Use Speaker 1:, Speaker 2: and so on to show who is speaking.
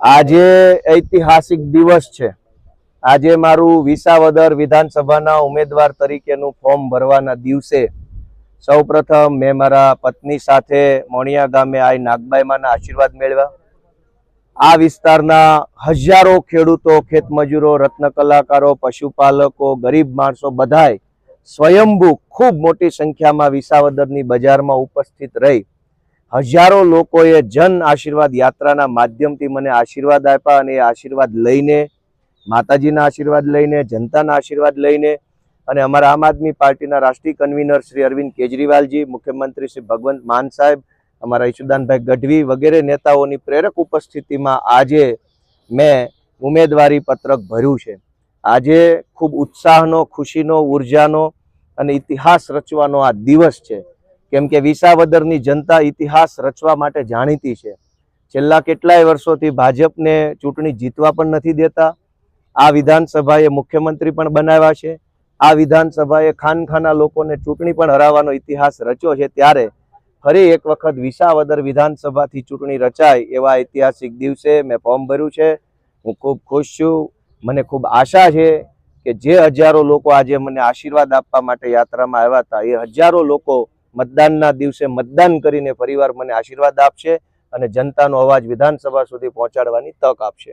Speaker 1: આજે ઐતિહાસિક દિવસ છે. આજે મારું વિસાવદર વિધાનસભાના ઉમેદવાર તરીકેનું ફોર્મ ભરવાના દિવસે સૌપ્રથમ મેં મારા પત્ની સાથે મોણિયા ગામે આઈ નાગબાઈમાના આશીર્વાદ મેળવ્યા. આ વિસ્તારના હજારો ખેડૂતો, ખેતમજૂરો, રત્ન કલાકારો, પશુપાલકો, ગરીબ માણસો બધાય સ્વયંભૂ ખૂબ મોટી સંખ્યામાં વિસાવદરની બજારમાં ઉપસ્થિત રહી. હજારો લોકોએ જન આશીર્વાદ યાત્રાના માધ્યમથી મને આશીર્વાદ આપ્યા અને એ આશીર્વાદ લઈને, માતાજીના આશીર્વાદ લઈને, જનતાના આશીર્વાદ લઈને અને અમારા આમ આદમી પાર્ટીના રાષ્ટ્રીય કન્વીનર શ્રી અરવિંદ કેજરીવાલજી, મુખ્યમંત્રી શ્રી ભગવંત માન સાહેબ, અમારા ઈશુદાનભાઈ ગઢવી વગેરે નેતાઓની પ્રેરક ઉપસ્થિતિમાં આજે મેં ઉમેદવારી પત્રક ભર્યું છે. આજે ખૂબ ઉત્સાહનો, ખુશીનો, ઉર્જાનો અને ઇતિહાસ રચવાનો આ દિવસ છે. કેમ કે વિસાવદરની જનતા ઇતિહાસ રચવા માટે જાણીતી છે. છેલ્લા કેટલાય વર્ષોથી ભાજપને ચૂંટણી જીતવા પણ નથી દેતા. આ વિધાનસભાએ મુખ્યમંત્રી પણ બનાવ્યા છે. આ વિધાનસભાએ ખાનખાના લોકોને ચૂંટણી પણ હરાવવાનો ઇતિહાસ રચ્યો છે ત્યારે ફરી એક વખત વિસાવદર વિધાનસભાથી ચૂંટણી રચાય એવા ઐતિહાસિક દિવસે મેં ફોર્મ ભર્યું છે. હું ખૂબ ખુશ છું. મને ખૂબ આશા છે કે જે હજારો લોકો આજે મને આશીર્વાદ આપવા માટે યાત્રામાં આવ્યા હતા, એ હજારો લોકો મતદાનના દિવસે મતદાન કરીને ફરીવાર મને આશીર્વાદ આપશે અને જનતાનો અવાજ વિધાનસભા સુધી પહોંચાડવાની તક આપશે.